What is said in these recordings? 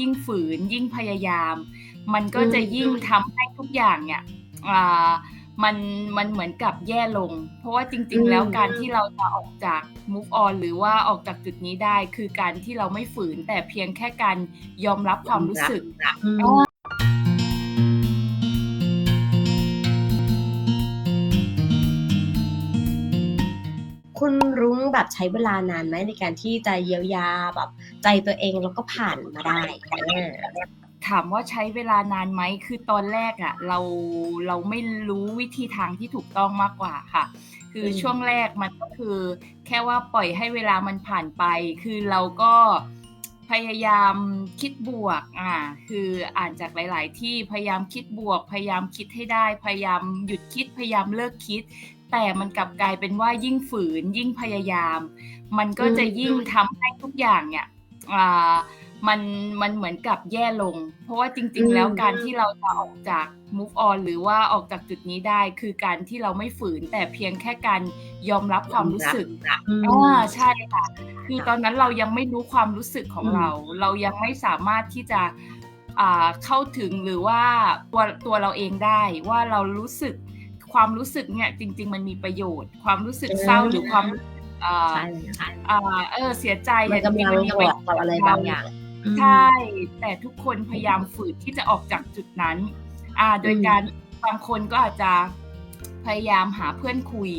ยิ่งฝืนยิ่งพยายาม มันก็อืมจะยิ่งทำให้ทุกอย่างเนี่ยอ่ามันมันเหมือนกับแย่ลง เพราะว่าจริง ๆ แล้วอืมการที่เราจะออกจาก move on หรือว่าออกจากจุดนี้ได้ คือการที่เราไม่ฝืนแต่เพียงแค่การยอมรับความรู้สึกอืมอ๋อคุณรุ้งแบบใช้เวลานานไหมในการที่จะเยียวยาแบบ ใจตัวเองแล้วก็ผ่านมาได้อาถามว่าใช้เวลานานไหมคือตอนแรกอะเราเราไม่รู้วิธีทางที่ถูกต้องมากกว่าค่ะ คืออมช่วงแรกมันก็คือ แค่ว่าปล่อยให้เวลามันผ่านไป คือเราก็พยายามคิดบวกอ่าคืออ่านจากหลาย ๆ ที่พยายามคิดบวก พยายามคิดให้ได้ พยายามหยุดคิดพยายามเลิกคิด แต่มันกลับกลายเป็นว่ายิ่งฝืนยิ่งพยายาม มันก็จะยิ่งทำให้ทุกอย่างเนี่ยอ่า มันมันเหมือนกับแย่ลง เพราะว่าจริง ๆ แล้วอืมการที่เราจะออกจาก move on หรือว่าออกจากจุดนี้ได้คือการที่เราไม่ฝืนแต่เพียงแค่การยอมรับความรู้สึกอืมอาใช่ค่ะ คือตอนนั้นเรายังไม่รู้ความรู้สึกของอืมเรา เรายังไม่สามารถที่จะอ่าเข้าถึงหรือว่าตัวตัวเราเองได้ว่าเรารู้สึกความรู้สึกเนี่ยจริง ๆ มันมีประโยชน์ ความรู้สึกเศร้าหรือความรู้สึก อ่าใช่ค่ะอ่าเออเสียใจมันอะจริกำงลัๆงมันมีบประอโยกชน์กับอะไรเราบางอย่างอืมใช่ แต่ทุกคนพยายามฝืนที่จะออกจากจุดนั้น อ่า โดยอืมการบางคนก็อาจจะพยายามหาเพื่อนคุย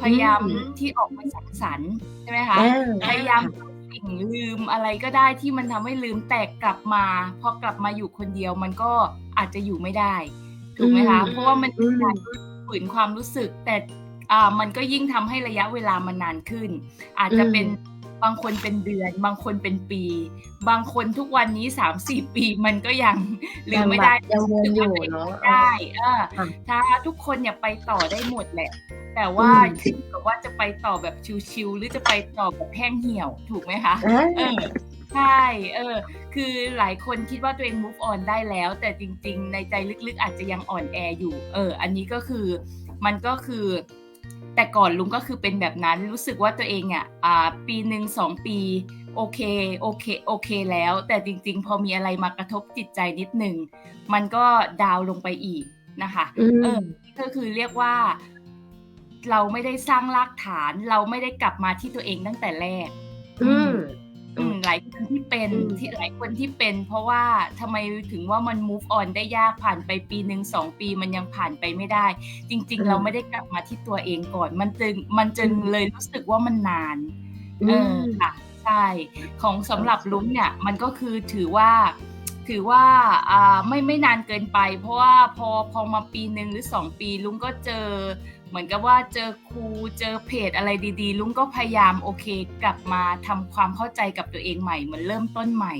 พยายามอืมที่ออกไปสังสรรค์ใช่ไหมคะอ่าพยายามสิ่งลืมอะไรก็ได้ที่มันทำให้ลืมแต่กลับมา พอกลับมาอยู่คนเดียวมันก็อาจจะอยู่ไม่ได้ ถูกไหมคะอืมเพราะว่ามันอืเป็นมการฝืนความรู้สึกแต่ อ่ามันก็ยิ่งทำให้ระยะเวลามันนานขึ้น อาจจะเป็นบางคนเป็นเดือน บางคนเป็นปี บางคนทุกวันนี้สามสี่ปีมันก็ยังลืมไม่ได้ยังวนอยู่เนาะได้เออค่ะถ้าทุกคนเนี่ยไปต่อได้หมดแหละ แต่ว่าอืมขึ้นกับว่าจะไปต่อแบบชิวๆหรือจะไปต่อแบบแห้งเหี่ยวถูกไหมคะอ่าเออใช่เออ คือหลายคนคิดว่าตัวเอง move on ได้แล้ว แต่จริง ๆ ในใจลึกๆ อาจจะยังอ่อนแออยู่ เออ อันนี้ก็คือมันก็คือ แต่ก่อนลุงก็คือเป็นแบบนั้นรู้สึกว่าตัวเองอะอ่าปีหนึ่งสองปีโอเคโอเคโอเคแล้ว แต่จริง ๆ พอมีอะไรมากระทบจิตใจนิดหนึ่งมันก็ดาวน์ลงไปอีกนะคะอืมเออก็คือเรียกว่า เราไม่ได้สร้างรากฐาน เราไม่ได้กลับมาที่ตัวเองตั้งแต่แรก อืมอืมหลายคนที่เป็นอืมที่หลายคนที่เป็น เพราะว่าทำไมถึงว่ามัน move on ได้ยากผ่านไปปีหนึ่งสองปีมันยังผ่านไปไม่ได้ จริง ๆ เราไม่ได้กลับมาที่ตัวเองก่อน มันจึงมันจึงเลยรู้สึกว่ามันนานเออค่ะใช่ของสำหรับลุงเนี่ยมันก็คือถือว่าถือว่าอ่าไม่ไม่นานเกินไป เพราะว่าพอพอมาปีหนึ่งหรือสองปีลุงก็เจอ เหมือนกับว่าเจอครูเจอเพจอะไรดีๆ ลุงก็พยายามโอเค กลับมาทำความเข้าใจกับตัวเองใหม่เหมือนเริ่มต้นใหม่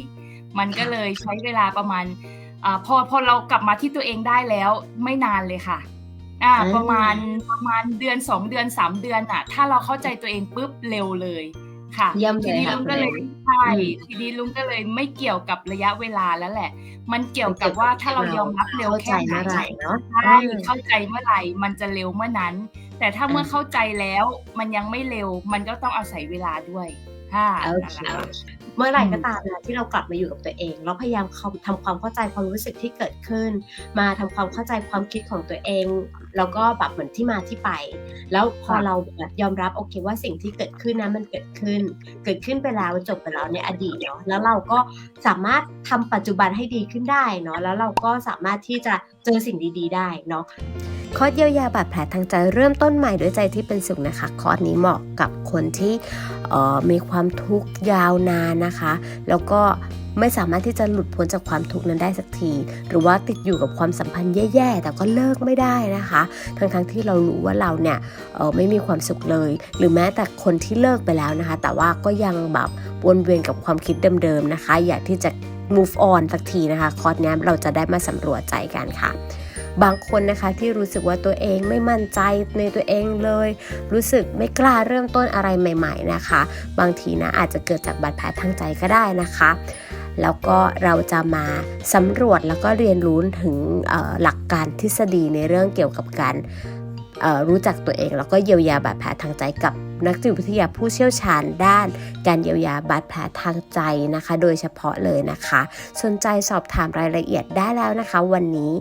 มันก็เลยใช้เวลาประมาณอาพอพอเรากลับมาที่ตัวเองได้แล้วไม่นานเลยค่ะอ่าอืมประมาณประมาณเดือนสองเดือนสามเดือนอะ ถ้าเราเข้าใจตัวเองปุ๊บเร็วเลย ค่ะเยี่ยมทีเลยนี้ค่ะลุงคุณก็เลยแอนใช่อืมทีนี้ลุงก็เลยไม่เกี่ยวกับระยะเวลาแล้วแหละ มันเกี่ยวกับว่าถ้าเรายอมรับเร็วเข้าใจแค่ไหนเมื่อไหร่เนาะใช่เข้าใจเมื่อไหร่มันจะเร็วเมื่อนั้น แต่ถ้าเมื่อเข้าใจแล้วมันยังไม่เร็ว มันก็ต้องอาศัยเวลาด้วย ค่ะโอเคเมื่อไหร่ก็ตามนะที่เรากลับมาอยู่กับตัวเอง เราพยายามเข้าทำความเข้าใจความรู้สึกที่เกิดขึ้น มาทำความเข้าใจความคิดของตัวเอง แล้วก็แบบเหมือนที่มาที่ไป แล้วพอค่ะเราแบบยอมรับโอเคว่าสิ่งที่เกิดขึ้นนั้นมันเกิดขึ้น เกิดขึ้นไปแล้วมันจบไปแล้วในอดีตเนาะแล้วเราก็สามารถทำปัจจุบันให้ดีขึ้นได้เนาะแล้วเราก็สามารถที่จะเจอสิ่งดี ๆ ได้เนาะ คอร์สเยียวยาบาดแผลทางใจเริ่มต้นใหม่ด้วยใจที่เป็นสุขนะคะ คอร์สนี้เหมาะกับคนที่เอ่อมีความทุกข์ยาวนานนะคะ แล้วก็ไม่สามารถที่จะหลุดพ้นจากความทุกข์นั้นได้สักที หรือว่าติดอยู่กับความสัมพันธ์แย่ๆ แต่ก็เลิกไม่ได้นะคะ ทั้งๆที่เรารู้ว่าเราเนี่ยเอ่อไม่มีความสุขเลย หรือแม้แต่คนที่เลิกไปแล้วนะคะ แต่ว่าก็ยังแบบวนเวียนกับความคิดเดิมๆนะคะ อยากที่จะ move on สักทีนะคะ คอร์สนี้เราจะได้มาสำรวจใจกันค่ะ บางคนนะคะที่รู้สึกว่าตัวเองไม่มั่นใจในตัวเองเลย รู้สึกไม่กล้าเริ่มต้นอะไรใหม่ ๆนะคะ บางทีนะอาจจะเกิดจากบาดแผลทางใจก็ได้นะคะแล้วก็เราจะมาสำรวจแล้วก็เรียนรู้ถึงหลักการทฤษฎีในเรื่องเกี่ยวกับการรู้จักตัวเอง แล้วก็เยียวยาบาดแผลทางใจกับนักจิตวิทยาผู้เชี่ยวชาญด้าน การเยียวยาบาดแผลทางใจนะคะ โดยเฉพาะเลยนะคะ สนใจสอบถามรายละเอียดได้แล้วนะคะ วันนี้